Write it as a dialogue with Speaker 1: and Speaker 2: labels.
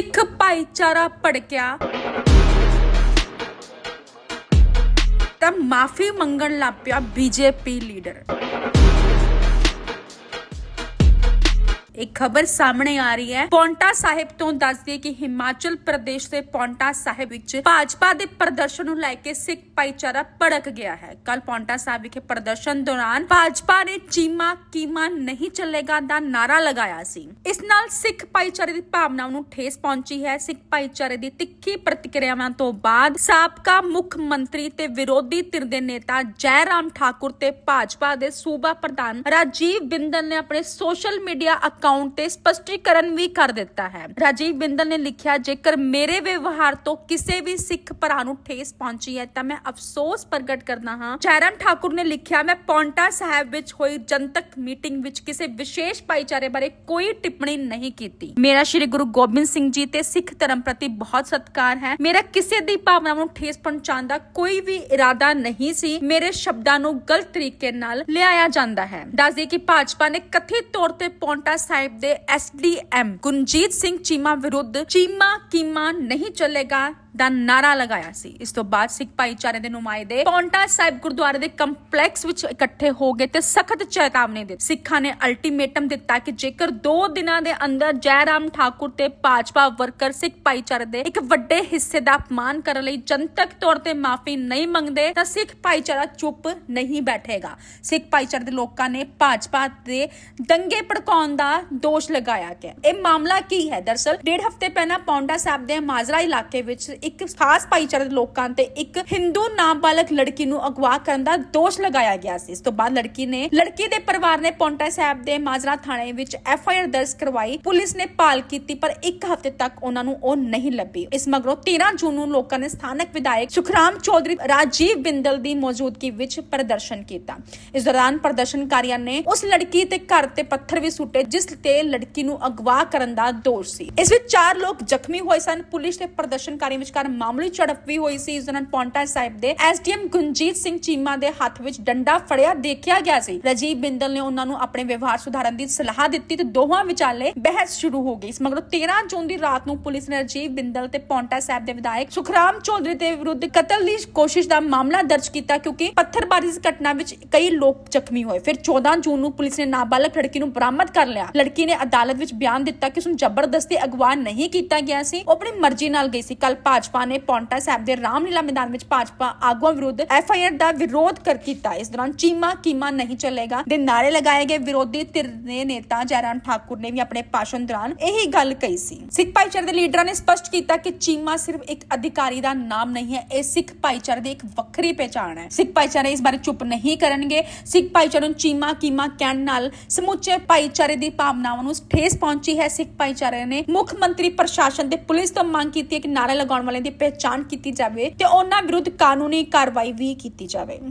Speaker 1: ਸਿੱਖ ਭਾਈਚਾਰਾ ਭੜਕਿਆ। ਤਾਂ ਮਾਫੀ ਮੰਗਣ ਲੱਗ ਪਿਆ ਬੀਜੇਪੀ ਲੀਡਰ ਇੱਕ ਖਬਰ ਸਾਹਮਣੇ ਆ ਰਹੀ ਹੈ। ਪੌਂਟਾ ਸਾਹਿਬ ਤੋਂ ਦੱਸਦੀ ਹੈ ਕਿ ਹਿਮਾਚਲ ਪ੍ਰਦੇਸ਼ ਦੇ ਪੌਂਟਾ ਸਾਹਿਬ ਵਿੱਚ ਭਾਜਪਾ ਦੇ ਪ੍ਰਦਰਸ਼ਨ ਨੂੰ ਲੈ ਕੇ ਸਿੱਖ ਭਾਈਚਾਰਾ ਭੜਕ ਗਿਆ ਹੈ। ਕੱਲ ਪੌਂਟਾ ਸਾਹਿਬ ਵਿਖੇ ਪ੍ਰਦਰਸ਼ਨ ਦੌਰਾਨ ਭਾਜਪਾ ਨੇ ਚੀਮਾ ਕੀਮਾ ਨਹੀਂ ਚੱਲੇਗਾ ਦਾ ਨਾਰਾ ਲਗਾਇਆ ਸੀ। ਇਸ ਨਾਲ ਸਿੱਖ ਭਾਈਚਾਰੇ ਦੀ ਭਾਵਨਾ ਨੂੰ ਠੇਸ ਪਹੁੰਚੀ ਹੈ। ਸਿੱਖ ਭਾਈਚਾਰੇ ਦੀ ਤਿੱਖੀ ਪ੍ਰਤੀਕਿਰਿਆਵਾਂ ਤੋਂ ਬਾਅਦ ਸਾਬਕਾ ਮੁੱਖ ਮੰਤਰੀ ਤੇ ਵਿਰੋਧੀ ਧਿਰ ਦੇ ਨੇਤਾ ਜੈਰਾਮ ਠਾਕੁਰ ਤੇ ਭਾਜਪਾ ਦੇ ਸੂਬਾ ਪ੍ਰਧਾਨ ਰਾਜੀਵ ਬਿੰਦਲ ਨੇ ਆਪਣੇ ਸੋਸ਼ਲ ਮੀਡੀਆ ਅਕਾਊਂਟ ਤੇ ਸਪਸ਼ਟੀਕਰਨ ਵੀ ਕਰ ਦਿੱਤਾ ਹੈ। ਰਾਜੀਵ ਬਿੰਦਲ ਨੇ ਲਿਖਿਆ, ਜੇਕਰ ਮੇਰੇ ਵਿਵਹਾਰ ਤੋਂ ਕਿਸੇ ਵੀ ਸਿੱਖ ਭਰਾ ਨੂੰ ਠੇਸ ਪਹੁੰਚੀ ਹੈ, ਤਾਂ ਮੈਂ ਅਫਸੋਸ ਪ੍ਰਗਟ ਕਰਦਾ ਹਾਂ। ਜੈਰਾਮ ਠਾਕੁਰ ਨੇ ਲਿਖਿਆ, ਮੈਂ ਪੌਂਟਾ ਸਾਹਿਬ ਵਿੱਚ ਹੋਈ ਜਨਤਕ ਮੀਟਿੰਗ ਵਿੱਚ ਕਿਸੇ ਵਿਸ਼ੇਸ਼ ਭਾਈਚਾਰੇ ਬਾਰੇ ਕੋਈ ਟਿੱਪਣੀ ਨਹੀਂ ਕੀਤੀ। ਮੇਰਾ ਸ਼੍ਰੀ ਗੁਰੂ ਗੋਬਿੰਦ ਸਿੰਘ ਜੀ ਤੇ ਸਿੱਖ ਧਰਮ ਪ੍ਰਤੀ ਬਹੁਤ ਸਤਿਕਾਰ ਹੈ। ਮੇਰਾ ਕਿਸੇ ਦੀ ਭਾਵਨਾ ਨੂੰ ਠੇਸ ਪਹੁੰਚਾਉਣ ਦਾ ਕੋਈ ਵੀ ਇਰਾਦਾ ਨਹੀਂ ਸੀ। ਮੇਰੇ ਸ਼ਬਦਾਂ ਨੂੰ ਗਲਤ ਤਰੀਕੇ ਨਾਲ ਲਿਆਇਆ ਜਾਂਦਾ ਹੈ। ਦੱਸਦੇ ਕਿ ਭਾਜਪਾ ਨੇ ਕਥਿਤ ਤੌਰ ਤੇ ਪੌਂਟਾ ਸਾਹਿਬ ਦੇ ਐਸਡੀਐਮ ਗੁਰਜੀਤ ਸਿੰਘ ਚੀਮਾ ਵਿਰੁੱਧ ਚੀਮਾ ਕੀਮਾ ਨਹੀਂ ਚੱਲੇਗਾ। ਦਾ ਨਾਰਾ ਲਗਾਇਆ ਸੀ। ਇਸ ਤੋਂ ਬਾਅਦ ਸਿੱਖ ਭਾਈਚਾਰੇ ਦੇ ਨੁਮਾਇੰਦੇ ਪੌਂਟਾ ਸਾਹਿਬ ਗੁਰਦੁਆਰੇ ਦੇ ਕੰਪਲੈਕਸ ਵਿੱਚ ਇਕੱਠੇ ਹੋ ਗਏ ਤੇ ਸਖਤ ਚੇਤਾਵਨੀ ਦਿੱਤੀ। ਸਿੱਖਾਂ ਨੇ ਅਲਟੀਮੇਟਮ ਦਿੱਤਾ ਕਿ ਜੇਕਰ 2 ਦਿਨਾਂ ਦੇ ਅੰਦਰ ਜੈਰਾਮ ਠਾਕੁਰ ਤੇ ਭਾਜਪਾ ਵਰਕਰ ਸਿੱਖ ਭਾਈਚਾਰੇ ਦੇ ਇੱਕ ਵੱਡੇ ਹਿੱਸੇ ਦਾ ਅਪਮਾਨ ਕਰਨ ਲਈ ਜਨਤਕ ਤੌਰ ਤੇ ਮਾਫੀ ਨਹੀਂ ਮੰਗਦੇ, ਤਾਂ ਸਿੱਖ ਭਾਈਚਾਰਾ ਚੁੱਪ ਨਹੀਂ ਬੈਠੇਗਾ। ਸਿੱਖ ਭਾਈਚਾਰੇ ਦੇ ਲੋਕਾਂ ਨੇ ਭਾਜਪਾ ਦੇ ਦੰਗੇ ਭੜਕਾਉਣ ਦਾ ਦੋਸ਼ ਲਗਾਇਆ ਕਿ ਇਹ ਮਾਮਲਾ ਕੀ ਹੈ? ਦਰਸਲ, ਡੇਢ ਹਫ਼ਤੇ ਪਹਿਲਾਂ ਪੌਂਡਾ ਸਾਹਿਬ ਦੇ ਮਾਜ਼ਰਾ ਇਲਾਕੇ ਵਿੱਚ ਇੱਕ ਖਾਸ ਭਾਈਚਾਰੇ ਦੇ ਲੋਕਾਂ ਤੇ ਇੱਕ ਹਿੰਦੂ ਨਾਬਾਲਗ ਲੜਕੀ ਨੂੰ ਅਗਵਾ ਕਰਨ ਦਾ ਦੋਸ਼ ਲਗਾਇਆ ਗਿਆ ਸੀ। ਇਸ ਤੋਂ ਬਾਅਦ ਲੜਕੀ ਨੇ, ਲੜਕੀ ਦੇ ਪਰਿਵਾਰ ਨੇ ਪੌਂਟਾ ਸਾਹਿਬ ਦੇ ਮਾਜ਼ਰਾ ਥਾਣੇ ਵਿੱਚ ਐਫ ਆਈ ਆਰ ਦਰਜ ਕਰਵਾਈ। ਪੁਲਿਸ ਨੇ ਭਾਲ ਕੀਤੀ, ਪਰ ਇੱਕ ਹਫ਼ਤੇ ਤੱਕ ਉਹਨਾਂ ਨੂੰ ਉਹ ਨਹੀਂ ਲੱਭੀ। ਇਸ ਮਗਰੋਂ 13 ਜੂਨ ਨੂੰ ਲੋਕਾਂ ਨੇ ਸਥਾਨਕ ਵਿਧਾਇਕ ਸੁਖਰਾਮ ਚੌਧਰੀ ਰਾਜੀਵ ਬਿੰਦਲ ਦੀ ਮੌਜੂਦਗੀ ਵਿੱਚ ਪ੍ਰਦਰਸ਼ਨ ਕੀਤਾ। ਇਸ ਦੌਰਾਨ ਪ੍ਰਦਰਸ਼ਨਕਾਰੀਆਂ ਨੇ ਉਸ ਲੜਕੀ ਤੇ ਘਰ ਤੇ ਪੱਥਰ ਵੀ ਸੁੱਟੇ, ਜਿਸ ਤੇ ਲੜਕੀ ਨੂੰ ਅਗਵਾ ਕਰਨ ਦਾ ਦੋਸ਼ ਸੀ। ਇਸ ਵਿੱਚ ਚਾਰ ਲੋਕ ਜ਼ਖਮੀ ਹੋਏ ਸਨ। ਪੁਲਿਸ ਤੇ ਪ੍ਰਦਰਸ਼ਨਕਾਰੀਆਂ ਵਿਚਕਾਰ ਮਾਮੂਲੀ ਝੜਪ ਵੀ ਹੋਈ ਸੀ। ਇਸ ਦੌਰਾਨ ਪੌਂਟਾ ਸਾਹਿਬ ਦੇ ਐਸਡੀਐਮ ਗੁੰਜੀਤ ਸਿੰਘ ਚੀਮਾ ਦੇ ਹੱਥ ਵਿੱਚ ਡੰਡਾ ਫੜਿਆ, ਦੇਖਿਆ ਗਿਆ ਸੀ। ਰਾਜੀਵ ਬਿੰਦਲ ਨੇ ਉਹਨਾਂ ਨੂੰ ਆਪਣੇ ਵਿਵਹਾਰ ਸੁਧਾਰਨ ਦੀ ਸਲਾਹ ਦਿੱਤੀ ਤੇ ਦੋਹਾਂ ਵਿਚਾਲੇ ਬਹਿਸ ਸ਼ੁਰੂ ਹੋ ਗਈ। ਇਸ ਮਗਰੋਂ 13 ਜੂਨ ਦੀ ਰਾਤ ਨੂੰ ਪੁਲਿਸ ਨੇ ਰਾਜੀਵ ਬਿੰਦਲ ਤੇ ਪੌਂਟਾ ਸਾਹਿਬ ਦੇ ਵਿਧਾਇਕ ਸੁਖਰਾਮ ਚੌਧਰੀ ਦੇ ਵਿਰੁੱਧ ਕਤਲ ਦੀ ਕੋਸ਼ਿਸ਼ ਦਾ ਮਾਮਲਾ ਦਰਜ ਕੀਤਾ ਕਿਉਂਕਿ ਪੱਥਰਬਾਜ਼ੀ ਦੀ ਘਟਨਾ ਵਿੱਚ ਕਈ ਲੋਕ ਜ਼ਖਮੀ ਹੋਏ। ਫਿਰ 14 ਜੂਨ ਨੂੰ ਪੁਲਿਸ ਨੇ ਨਾਬਾਲਗ ਲੜਕੀ ਨੂੰ ਬਰਾਮਦ ਕਰ ਲਿਆ। ਲੜਕੀ ਨੇ ਅਦਾਲਤ ਵਿੱਚ ਬਿਆਨ ਦਿੱਤਾ ਕਿ ਉਸ ਨੂੰ ਜ਼ਬਰਦਸਤੀ ਅਗਵਾ ਨਹੀਂ ਕੀਤਾ ਗਿਆ ਸੀ। ਉਹ ਆਪਣੀ ਮਰਜ਼ੀ ਨਾਲ ਗਈ ਸੀ। ਕੱਲ ਭਾਜਪਾ ਨੇ ਪੌਂਟਾ ਸਾਹਿਬ ਦੇ ਰਾਮਲੀਲਾ ਮੈਦਾਨ ਵਿੱਚ ਭਾਜਪਾ ਆਗੂਆਂ ਵਿਰੁੱਧ ਐਫ ਆਈ ਆਰ ਦਾ ਵਿਰੋਧ ਕਰ ਕੀਤਾ। ਇਸ ਦੌਰਾਨ ਚੀਮਾ ਕੀਮਾ ਨਹੀਂ ਚੱਲੇਗਾ ਦੇ ਨਾਰੇ ਲਗਾਏ ਗਏ। ਵਿਰੋਧੀ ਧਿਰ ਦੇ ਨੇਤਾ ਜੈਰਾਮ ਠਾਕੁਰ ਨੇ ਵੀ ਆਪਣੇ ਭਾਸ਼ਣ ਦੌਰਾਨ ਇਹੀ ਗੱਲ ਕਹੀ ਸੀ। ਸਿੱਖ ਭਾਈਚਾਰੇ ਦੇ ਲੀਡਰਾਂ ਨੇ ਸਪਸ਼ਟ ਕੀਤਾ ਕਿ ਚੀਮਾ ਸਿਰਫ ਇੱਕ ਅਧਿਕਾਰੀ ਦਾ ਨਾਮ ਨਹੀਂ ਹੈ, ਇਹ ਸਿੱਖ ਭਾਈਚਾਰੇ ਦੀ ਇੱਕ ਵੱਖਰੀ ਪਹਿਚਾਣ ਹੈ। ਸਿੱਖ ਭਾਈਚਾਰੇ ਇਸ ਬਾਰੇ ਚੁੱਪ ਨਹੀਂ ਕਰਨਗੇ। ਸਿੱਖ ਭਾਈਚਾਰੇ ਨੂੰ ਚੀਮਾ ਕੀਮਾ ਕਹਿਣ ਨਾਲ ਸਮੁੱਚੇ ਭਾਈਚਾਰੇ ਦੀ ਭਾਵਨਾਵਾਂ ਨੂੰ ਠੇਸ ਪਹੁੰਚੀ ਹੈ। ਸਿੱਖ ਭਾਈਚਾਰੇ ਨੇ ਮੁੱਖ ਮੰਤਰੀ ਪ੍ਰਸ਼ਾਸਨ ਤੇ ਪੁਲਿਸ ਤੋਂ ਮੰਗ ਕੀਤੀ ਹੈ ਕਿ ਨਾਰੇ ਲਗਾਉਣ ਵਾਲਿਆਂ ਦੀ ਪਹਿਚਾਣ ਕੀਤੀ ਜਾਵੇ ਤੇ ਉਹਨਾਂ ਵਿਰੁੱਧ ਕਾਨੂੰਨੀ ਕਾਰਵਾਈ ਵੀ ਕੀਤੀ ਜਾਵੇ।